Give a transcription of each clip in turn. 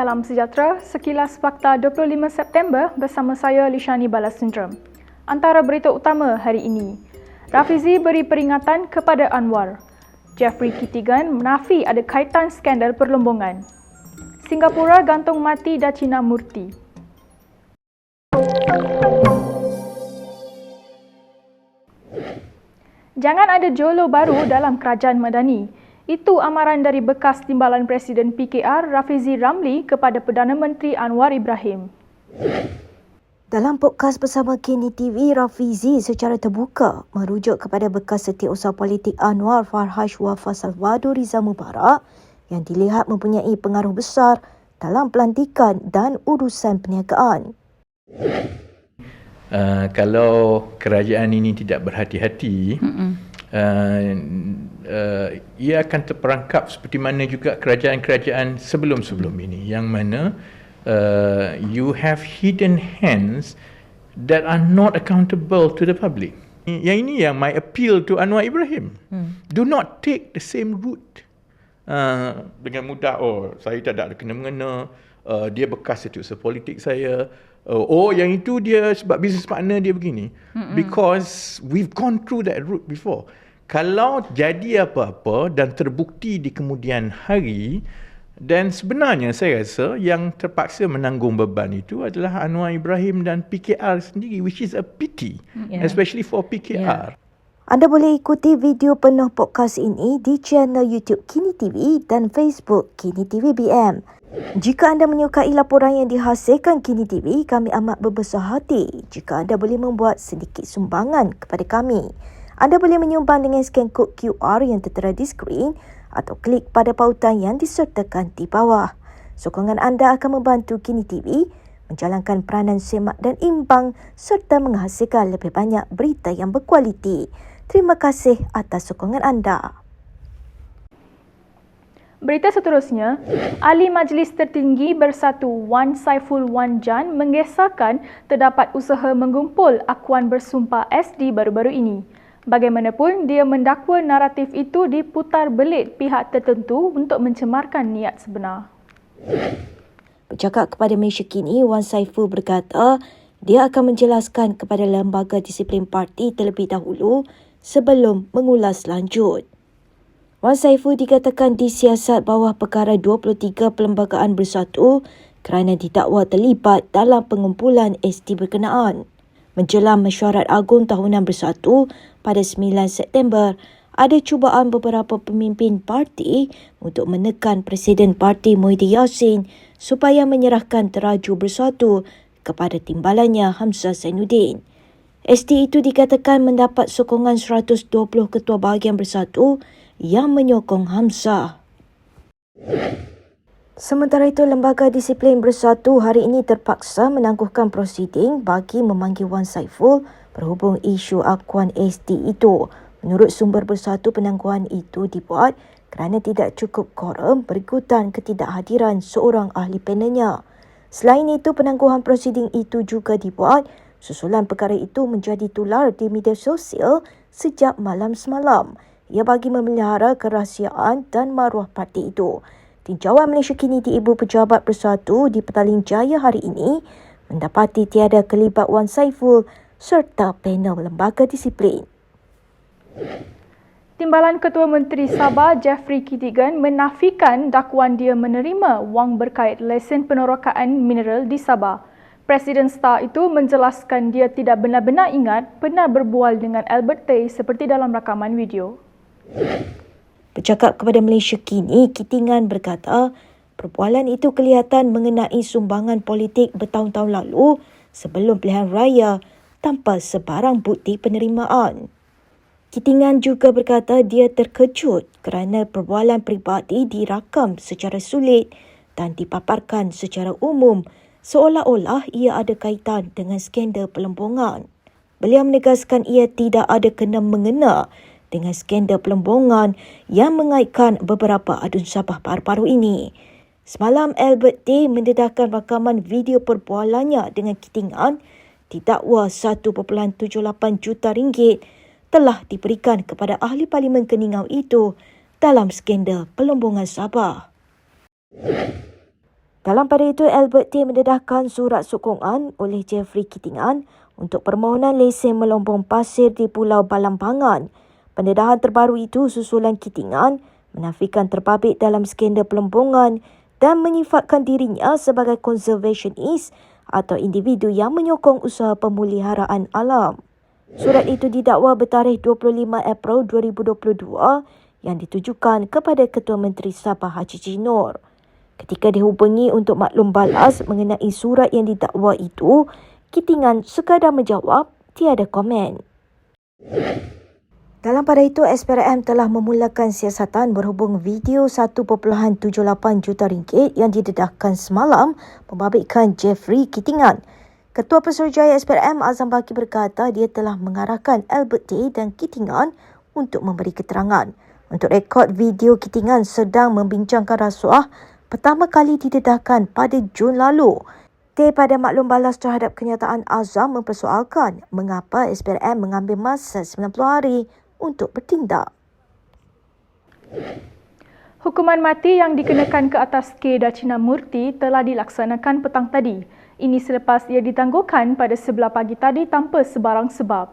Salam sejahtera, sekilas fakta 25 September bersama saya Lishani Balasundram. Antara berita utama hari ini, Rafizi beri peringatan kepada Anwar. Jeffrey Kitigan menafi ada kaitan skandal perlombongan. Singapura gantung mati Dacina Murti. Jangan ada jolo baru dalam kerajaan Madani. Itu amaran dari bekas timbalan Presiden PKR Rafizi Ramli kepada Perdana Menteri Anwar Ibrahim. Dalam podcast bersama Kini TV, Rafizi secara terbuka merujuk kepada bekas setiausaha politik Anwar Farhash Wafa Salvador Riza Mubarak yang dilihat mempunyai pengaruh besar dalam pelantikan dan urusan perniagaan. Uh, kalau kerajaan ini tidak berhati-hati, uh, uh, ia akan terperangkap seperti mana juga kerajaan-kerajaan sebelum-sebelum ini yang mana uh, you have hidden hands that are not accountable to the public. Yang ini yang my appeal to Anwar Ibrahim. Hmm. Do not take the same route. Uh, dengan mudah, oh saya tak ada kena-mengena, uh, dia bekas setiausaha politik saya, uh, oh yang itu dia sebab business partner dia begini. Mm-mm. Because we've gone through that route before kalau jadi apa-apa dan terbukti di kemudian hari dan sebenarnya saya rasa yang terpaksa menanggung beban itu adalah Anwar Ibrahim dan PKR sendiri which is a pity yeah. especially for PKR. Yeah. Anda boleh ikuti video penuh podcast ini di channel YouTube Kini TV dan Facebook Kini TV BM. Jika anda menyukai laporan yang dihasilkan Kini TV, kami amat berbesar hati jika anda boleh membuat sedikit sumbangan kepada kami. Anda boleh menyumbang dengan scan kod QR yang tertera di skrin atau klik pada pautan yang disertakan di bawah. Sokongan anda akan membantu Kini TV menjalankan peranan semak dan imbang serta menghasilkan lebih banyak berita yang berkualiti. Terima kasih atas sokongan anda. Berita seterusnya, Ahli Majlis Tertinggi Bersatu Wan Saiful Wan Jan mengesahkan terdapat usaha mengumpul akuan bersumpah SD baru-baru ini. Bagaimanapun, dia mendakwa naratif itu diputar belit pihak tertentu untuk mencemarkan niat sebenar. Bercakap kepada Malaysia Kini, Wan Saiful berkata dia akan menjelaskan kepada lembaga disiplin parti terlebih dahulu sebelum mengulas lanjut. Wan Saiful dikatakan disiasat bawah perkara 23 Perlembagaan Bersatu kerana didakwa terlibat dalam pengumpulan ST berkenaan. Menjelang mesyuarat agung tahunan bersatu pada 9 September, ada cubaan beberapa pemimpin parti untuk menekan Presiden Parti Muhyiddin Yassin supaya menyerahkan teraju bersatu kepada timbalannya Hamzah Zainuddin. ST itu dikatakan mendapat sokongan 120 ketua bahagian bersatu yang menyokong Hamzah. Sementara itu, Lembaga Disiplin Bersatu hari ini terpaksa menangguhkan prosiding bagi memanggil Wan Saiful berhubung isu akuan SD itu. Menurut sumber bersatu, penangguhan itu dibuat kerana tidak cukup korum berikutan ketidakhadiran seorang ahli panelnya. Selain itu, penangguhan prosiding itu juga dibuat susulan perkara itu menjadi tular di media sosial sejak malam semalam. Ia bagi memelihara kerahsiaan dan maruah parti itu. Tinjauan Malaysia kini di Ibu Pejabat Bersatu di Petaling Jaya hari ini mendapati tiada kelibat Wan Saiful serta panel lembaga disiplin. Timbalan Ketua Menteri Sabah Jeffrey Kitigan menafikan dakwaan dia menerima wang berkait lesen penerokaan mineral di Sabah. Presiden Star itu menjelaskan dia tidak benar-benar ingat pernah berbual dengan Albert Tay seperti dalam rakaman video. Bercakap kepada Malaysia kini, Kitingan berkata, perbualan itu kelihatan mengenai sumbangan politik bertahun-tahun lalu sebelum pilihan raya tanpa sebarang bukti penerimaan. Kitingan juga berkata dia terkejut kerana perbualan peribadi dirakam secara sulit dan dipaparkan secara umum seolah-olah ia ada kaitan dengan skandal pelembungan. Beliau menegaskan ia tidak ada kena mengena dengan skandal pelembungan yang mengaitkan beberapa adun Sabah paru-paru ini. Semalam Albert T mendedahkan rakaman video perbualannya dengan Kitingan didakwa 1.78 juta ringgit telah diberikan kepada ahli parlimen Keningau itu dalam skandal pelembungan Sabah. Dalam pada itu, Albert T mendedahkan surat sokongan oleh Jeffrey Kitingan untuk permohonan lesen melombong pasir di Pulau Balambangan. Pendedahan terbaru itu susulan Kitingan menafikan terbabit dalam skandal pelombongan dan menyifatkan dirinya sebagai conservationist atau individu yang menyokong usaha pemuliharaan alam. Surat itu didakwa bertarikh 25 April 2022 yang ditujukan kepada Ketua Menteri Sabah Haji Jinor. Ketika dihubungi untuk maklum balas mengenai surat yang didakwa itu, Kitingan sekadar menjawab tiada komen. Dalam pada itu, SPRM telah memulakan siasatan berhubung video 1.78 juta ringgit yang didedahkan semalam membabitkan Jeffrey Kitingan. Ketua Pesuruhjaya SPRM Azam Baki berkata dia telah mengarahkan Albert Day dan Kitingan untuk memberi keterangan. Untuk rekod video Kitingan sedang membincangkan rasuah pertama kali didedahkan pada Jun lalu. Day pada maklum balas terhadap kenyataan Azam mempersoalkan mengapa SPRM mengambil masa 90 hari untuk bertindak. Hukuman mati yang dikenakan ke atas K. Dacina Murti telah dilaksanakan petang tadi. Ini selepas ia ditangguhkan pada sebelah pagi tadi tanpa sebarang sebab.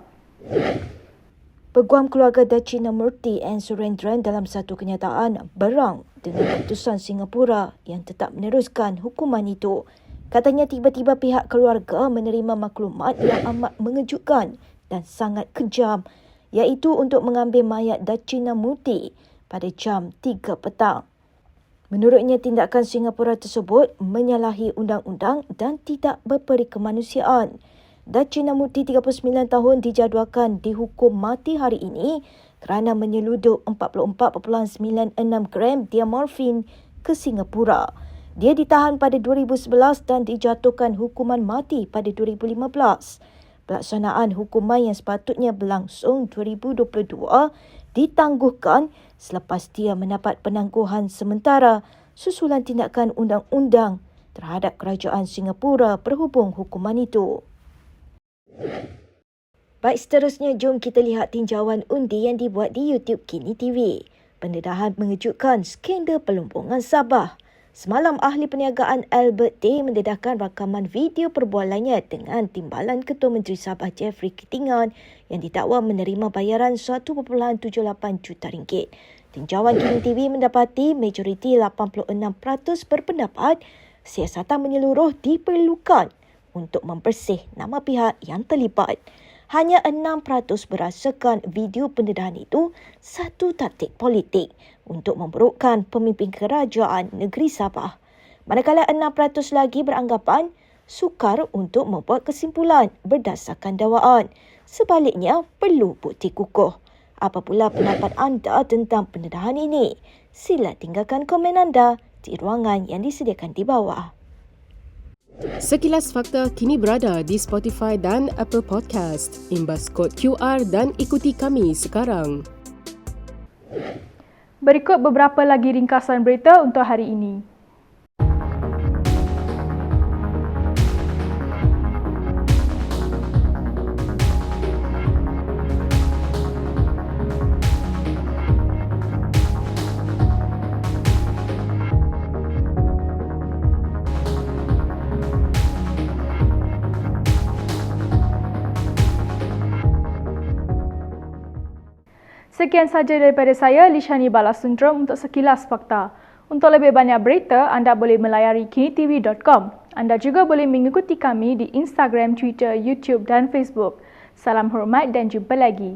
Peguam keluarga Dacina Murti and Surendran dalam satu kenyataan berang dengan keputusan Singapura yang tetap meneruskan hukuman itu. Katanya tiba-tiba pihak keluarga menerima maklumat yang amat mengejutkan dan sangat kejam iaitu untuk mengambil mayat Dacina Murti pada jam 3 petang. Menurutnya tindakan Singapura tersebut menyalahi undang-undang dan tidak berperi kemanusiaan. Dacina Murti 39 tahun dijadualkan dihukum mati hari ini kerana menyeludup 44.96 gram diamorfin ke Singapura. Dia ditahan pada 2011 dan dijatuhkan hukuman mati pada 2015. Pelaksanaan hukuman yang sepatutnya berlangsung 2022 ditangguhkan selepas dia mendapat penangguhan sementara susulan tindakan undang-undang terhadap kerajaan Singapura berhubung hukuman itu. Baik seterusnya, jom kita lihat tinjauan undi yang dibuat di YouTube Kini TV. Pendedahan mengejutkan skandal pelumbungan Sabah. Semalam, ahli perniagaan Albert Day mendedahkan rakaman video perbualannya dengan timbalan Ketua Menteri Sabah Jeffrey Kitingan yang didakwa menerima bayaran 1.78 juta ringgit. Tinjauan Kini TV mendapati majoriti 86% berpendapat siasatan menyeluruh diperlukan untuk membersih nama pihak yang terlibat. Hanya 6% berasakan video pendedahan itu satu taktik politik untuk memburukkan pemimpin kerajaan negeri Sabah. Manakala 6% lagi beranggapan sukar untuk membuat kesimpulan berdasarkan dakwaan. Sebaliknya, perlu bukti kukuh. Apa pula pendapat anda tentang pendedahan ini? Sila tinggalkan komen anda di ruangan yang disediakan di bawah. Sekilas fakta kini berada di Spotify dan Apple Podcast. Imbas kod QR dan ikuti kami sekarang. Berikut beberapa lagi ringkasan berita untuk hari ini. Sekian saja daripada saya, Lishani Balasundram untuk sekilas fakta. Untuk lebih banyak berita, anda boleh melayari kinitv.com. Anda juga boleh mengikuti kami di Instagram, Twitter, YouTube dan Facebook. Salam hormat dan jumpa lagi.